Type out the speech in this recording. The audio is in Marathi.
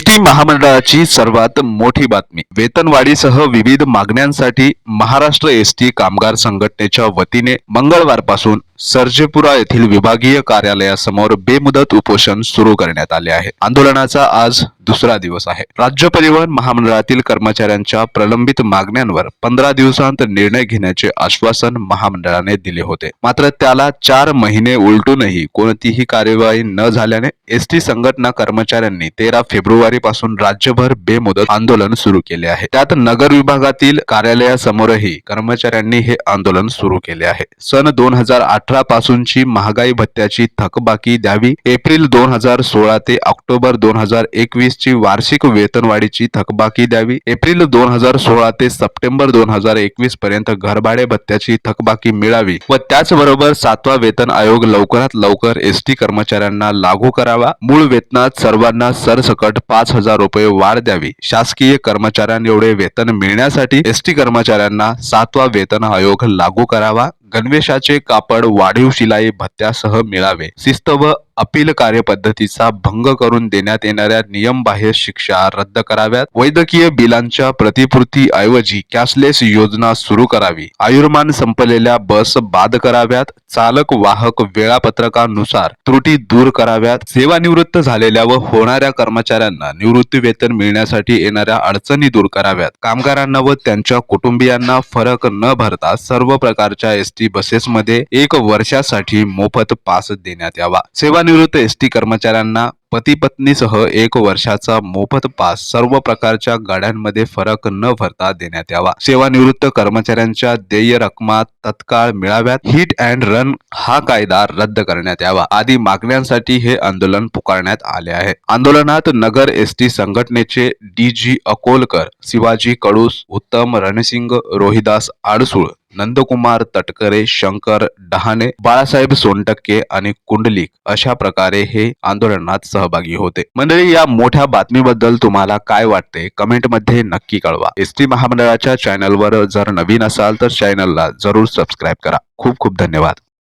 एसटी महामंडळाची सर्वात मोठी बातमी. वेतनवाढीसह विविध मागण्यांसाठी महाराष्ट्र एसटी कामगार संघटनेच्या वतीने मंगळवारपासून सर्जेपुरा येथील विभागीय कार्यालयासमोर बेमुदत उपोषण सुरू करण्यात आले आहे. आंदोलनाचा आज दुसरा दिवस आहे. राज्य परिवहन महामंडळातील कर्मचाऱ्यांच्या प्रलंबित मागण्यांवर पंधरा दिवसांत निर्णय घेण्याचे आश्वासन महामंडळाने दिले होते. मात्र त्याला चार महिने उलटूनही कोणतीही कार्यवाही न झाल्याने एसटी संघटना कर्मचाऱ्यांनी तेरा फेब्रुवारी पासून राज्यभर बेमुदत आंदोलन सुरू केले आहे. त्यात नगर विभागातील कार्यालयासमोरही कर्मचाऱ्यांनी हे आंदोलन सुरू केले आहे. सन दोन हजार अठरा पासूनची महागाई भत्त्याची थकबाकी द्यावी. एप्रिल दोन हजार सोळा ते ऑक्टोबर दोन हजार एकवीस ची वार्षिक वेतनवाढीची थकबाकी द्यावी. एप्रिल दोन हजार सोळा ते सप्टेंबर दोन हजार एकवीस पर्यंत घरभाडे भत्त्याची थकबाकी मिळावी व त्याचबरोबर सातवा वेतन आयोग लवकरात लवकर एस टी कर्मचाऱ्यांना लागू करावा. मूळ वेतनात सर्वांना सरसकट पाच हजार रुपये वाढ द्यावी. शासकीय कर्मचाऱ्यांएवढे वेतन मिळण्यासाठी एस टी कर्मचाऱ्यांना सातवा वेतन आयोग लागू करावा. गणवेशाचे कापड वाढीव शिलाई भत्त्यासह मिळावे. शिस्त व अपील कार्यपद्धतीचा भंग करून देण्यात येणाऱ्या नियमबाह्य शिक्षा रद्द कराव्यात. वैद्यकीय बिलांच्या प्रतिपूर्ती ऐवजी कॅशलेस योजना सुरू करावी. आयुर्मान संपलेल्या बस बाद कराव्यात. चालक वाहक वेळापत्रकानुसार त्रुटी दूर कराव्यात. सेवानिवृत्त झालेल्या व होणाऱ्या कर्मचाऱ्यांना निवृत्ती वेतन मिळण्यासाठी येणाऱ्या अडचणी दूर कराव्यात. कामगारांना व त्यांच्या कुटुंबियांना फरक न भरता सर्व प्रकारच्या एसटी बसेसमध्ये एक वर्षासाठी मोफत पास देण्यात यावा. सेवा सेवानिवृत्त एसटी कर्मचाऱ्यांना. पती पत्नीसह एक वर्षाचा मोफत पास सर्व प्रकारच्या गाड्यांमध्ये फरक न भरता देण्यात यावा. सेवानिवृत्त कर्मचाऱ्यांच्या देय रकमा तत्काळ मिळाव्यात. हिट अँड रन हा कायदा रद्द करण्यात यावा. आदी मागण्यांसाठी हे आंदोलन पुकारण्यात आले आहे. आंदोलनात नगर एसटी संघटनेचे डी जी अकोलकर शिवाजी कडूस उत्तम रणसिंग रोहिदास आडसूळ नंदकुमार तटकरे शंकर डहाणे बाळासाहेब सोनटक्के आणि कुंडलिक अशा प्रकारे हे आंदोलनात सहभागी होते. मंडळी या मोठ्या बातमीबद्दल तुम्हाला काय वाटते? कमेंटमध्ये नक्की कळवा. एस टी महामंडळाच्या चॅनलवर जर नवीन असाल तर चॅनलला जरूर सबस्क्राईब करा. खूप खूप धन्यवाद.